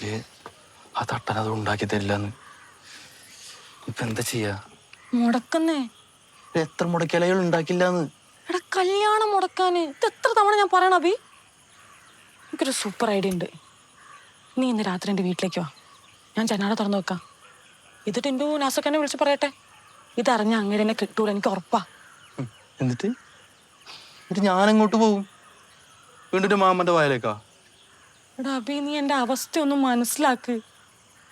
ഏ, ആ തട്ടൻ അത് ഉണ്ടാക്കി തരില്ലെന്ന് ഇപ്പൊ എന്താ ചെയ്യാ? മുടക്കുന്നേ? എത്ര മുടക്കിയാലും അയാൾ ഉണ്ടാക്കില്ലാന്ന്. എടാ കല്യാണം മുടക്കാന്. ഇത് എത്ര തവണ ഞാൻ പറയണ അഭി? എനിക്കൊരു സൂപ്പർ ഐഡിയ ഉണ്ട്. നീ ഇന്ന് രാത്രി എന്റെ വീട്ടിലേക്ക് വാ. ഞാൻ ജനാല തുറന്നു വെക്കാം. ഇത് ടിൻഡു നാസക്കനെ വിളിച്ച് പറയട്ടെ? ഇതറിഞ്ഞ അങ്ങനെ എന്നെ കിട്ടൂല എനിക്ക് ഉറപ്പാ. എന്നിട്ട്? എന്നിട്ട് ഞാൻ എങ്ങോട്ട് പോകും വീണ്ടും മാമന്റെ വയലേക്കാ? എടാ അഭി നീ എന്റെ അവസ്ഥ ഒന്ന് മനസ്സിലാക്ക്.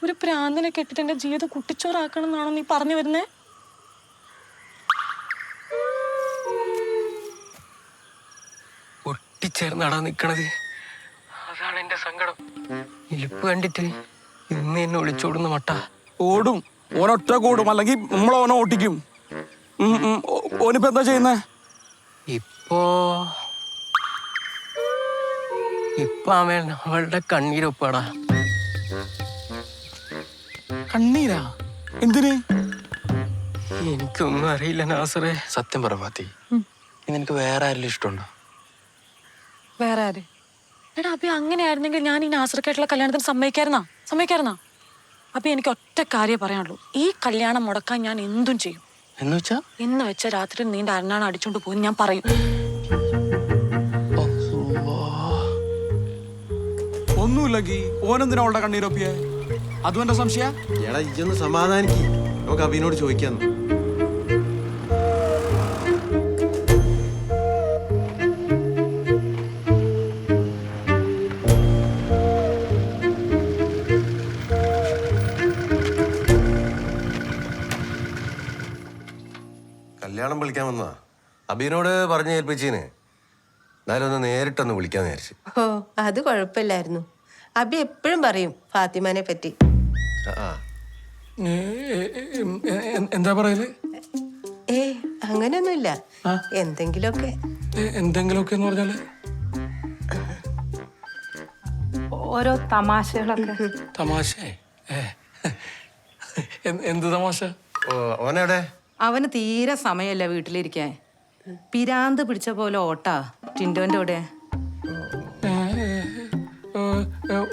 ഒരു പ്രാന്തനെ കെട്ടിട്ട് എന്റെ ജീവിതം കുട്ടിച്ചോറാക്കണം എന്നാണോ നീ പറഞ്ഞു വരുന്നേ? ഒട്ടിച്ചേർന്നാടാ നിക്കണത്. അതാണ് എന്റെ സങ്കടം. ഇലിപ്പ് കണ്ടിട്ട് ഇന്ന് എന്നെ ഒളിച്ചോടുന്ന മട്ട. ഓടും. ഓനൊറ്റ കൂടും. അല്ലെങ്കിൽ നമ്മൾ ഓനെ ഓട്ടിക്കും. ഓനിപ്പോ എന്താ ചെയ്യുന്നേ? ഇപ്പോ ഇപ്പൊ അവൻ അവളുടെ കണ്ണീരൊപ്പാടാ കണ്ണീരാ? എന്തിന്? എനിക്കൊന്നും അറിയില്ല നാസറേ. സത്യം പറ ഫാത്തി. ഇനി നിനക്ക് വേറെ ആരെങ്കിലും ഇഷ്ടമുണ്ടോ? വേറെ ആര്? എടാ അഭി അങ്ങനെയായിരുന്നെങ്കിൽ ഞാൻ ഈ നാസർക്കായിട്ടുള്ള കല്യാണത്തിന് സമ്മതിക്കായിരുന്നാ? സമ്മതിക്കായിരുന്നാ? അപ്പൊ എനിക്ക് ഒറ്റ കാര്യം പറയാനുള്ളൂ. ഈ കല്യാണം മുടക്കാൻ ഞാൻ എന്തും ചെയ്യും. എന്ന് വെച്ചാ? ഇന്ന് വെച്ച രാത്രി നീണ്ട അരണാണ് അടിച്ചോണ്ട് പോകും ഞാൻ പറയും. ഒന്നുമില്ലെങ്കിൽ ഓനെന്തിനാ അവളുടെ കണ്ണീരൊപ്പിയെ? അതും എന്റെ സംശയ? എടാ ഇജൊന്ന് സമാധാനിക്ക്. നമുക്ക് അഭിനോട് ചോദിക്കാന്ന് കല്യാണം വിളിക്കാൻ വന്നതാ. അബീനോട് പറഞ്ഞു ഏൽപ്പിച്ചീന്. എന്നാലും ഒന്ന് നേരിട്ടൊന്ന് വിളിക്കാൻ വിചാരിച്ചു. ഓ അത് കുഴപ്പമില്ലായിരുന്നു. അബി എപ്പോഴും പറയും ഫാത്തിമാനെ പറ്റി. എന്താ പറയൽ? ഏ അങ്ങനെയൊന്നുമില്ല എന്തെങ്കിലുമൊക്കെ. എന്തെങ്കിലുമൊക്കെ എന്ന് പറഞ്ഞാൽ? ഓരോ തമാശകളൊക്കെ. തമാശ? എന്ത് തമാശ? ഓനെവിടെ അവന് തീരെ സമയമല്ല വീട്ടിലിരിക്കാൻ. പിരാന്ത് പിടിച്ച പോലെ ഓട്ടാ ടിൻഡോന്റെ കൂടെ.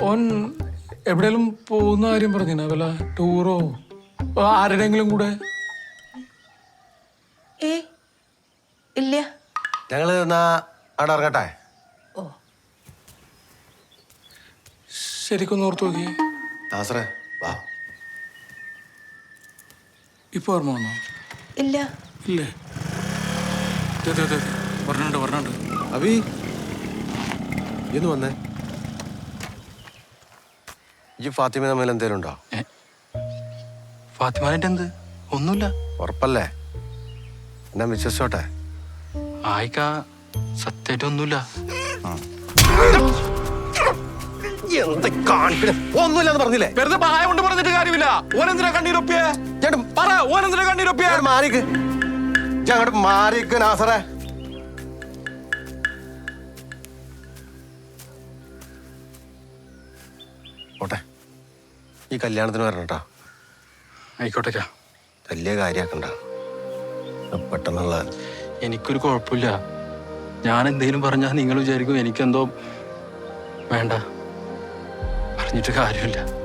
ഓൻ എവിടെയെങ്കിലും പോകുന്ന കാര്യം പറഞ്ഞിനാ? വല്ല ടൂറോ ആരുടെങ്കിലും കൂടെ? ഏ ഇല്ല. ഞങ്ങൾ എന്നാ അവിടെ ഇറങ്ങട്ടെ? ശരിക്കൊന്ന് ഓർത്ത് നോക്കി നാസറേ വാ. ഇപ്പൊ ഓർമ്മ വന്നോ? ഇല്ല. ഇല്ലേ? ദേ, ദേ, അഭി എന്ന് പറഞ്ഞിട്ടുണ്ട് പറഞ്ഞിട്ടുണ്ട് അബി ഇന്ന് വന്നേ. ഈ ഫാത്തിമ തമ്മിൽ എന്തേലും ഉണ്ടോ? ഫാത്തിമാനായിട്ട് എന്ത് ഒന്നുമില്ല. ഉറപ്പല്ലേ? എന്നാ വിശ്വസിച്ചോട്ടെ. ആയിക്ക സത്യമായിട്ട് ഒന്നുമില്ല. എന്ത് കാണിക്കണേ? ഒന്നുമില്ലെന്ന് പറഞ്ഞില്ലേ? വെറുതെ പായ കൊണ്ട് പറഞ്ഞിട്ട് കാര്യമില്ല. ഓനെന്തിനാ കണ്ണീരൊപ്പിയെ? ചേട്ടൻ പറ ഓനെന്തിനാ കണ്ണീരൊപ്പിയെ? മാറിക്ക് നാസറേ. ഈ കല്യാണത്തിന് വരണട്ടാ ആയിക്കോട്ടെ വലിയ കാര്യാക്കണ്ട. പെട്ടെന്നുള്ള എനിക്കൊരു കുഴപ്പമില്ല. ഞാൻ എന്തെങ്കിലും പറഞ്ഞാൽ നിങ്ങൾ വിചാരിക്കും എനിക്കെന്തോ വേണ്ട. പറഞ്ഞിട്ട് കാര്യമില്ല.